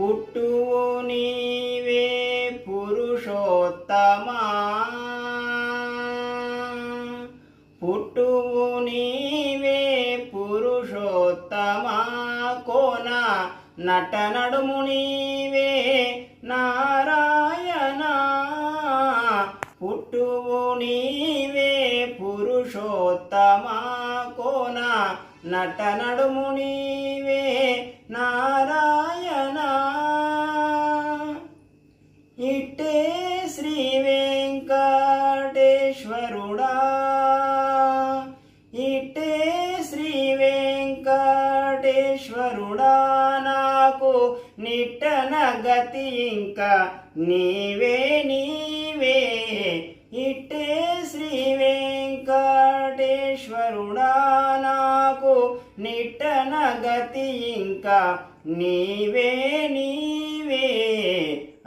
పుట్టువు నీవే పురుషోత్తమా? పుట్టువు నీవే పురుషోత్తమా? కోన నటనడుము నీవే నారాయణ? పుట్టువు నీవే పురుషోత్తమా? కోన నటనడుము నీవే నారాయణ? ఇట్టే శ్రీ వెంకటేశ్వరుడా. ఇట్టే శ్రీ వెంకటేశ్వరుడా నాకు నిట్టన గతి ఇంకా నీవే నీవే. ఇట్టే శ్రీ వెంకటేశ్వరుడా నాకు నిట్టన గతి ఇంకా నీవే నీ